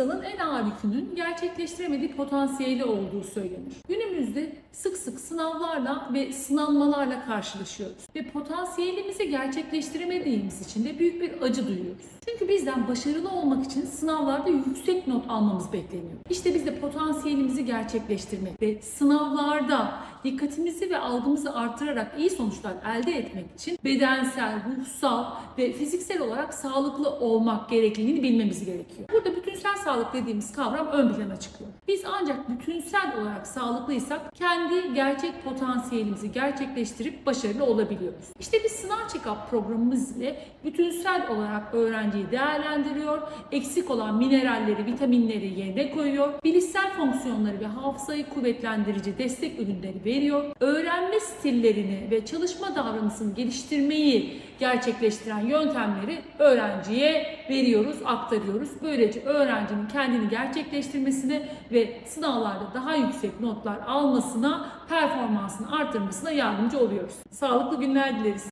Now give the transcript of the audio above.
insanın en yükünün gerçekleştiremediği potansiyeli olduğu söylenir. Günümüzde sık sık sınavlarla ve sınanmalarla karşılaşıyoruz ve potansiyelimizi gerçekleştiremediğimiz için de büyük bir acı duyuyoruz. Çünkü bizden başarılı olmak için sınavlarda yüksek not almamız bekleniyor. İşte biz de potansiyelimizi gerçekleştirmek ve sınavlarda dikkatimizi ve algımızı artırarak iyi sonuçlar elde etmek için bedensel, ruhsal ve fiziksel olarak sağlıklı olmak gerekliliğini bilmemiz gerekiyor. Burada bütünsel sağlık dediğimiz kavram ön plana çıkıyor. Biz ancak bütünsel olarak sağlıklıysak kendi gerçek potansiyelimizi gerçekleştirip başarılı olabiliyoruz. İşte biz sınav check-up programımız ile bütünsel olarak öğrenciyi değerlendiriyor, eksik olan mineralleri, vitaminleri yerine koyuyor, bilişsel fonksiyonları ve hafızayı kuvvetlendirici destek ürünleri veriyor, öğrenme stillerini ve çalışma davranışını geliştirmeyi gerçekleştiren yöntemleri öğrenciye veriyoruz, aktarıyoruz. Böylece öğrencinin kendini gerçekleştirmesine ve sınavlarda daha yüksek notlar almasına, performansını artırmasına yardımcı oluyoruz. Sağlıklı günler dileriz.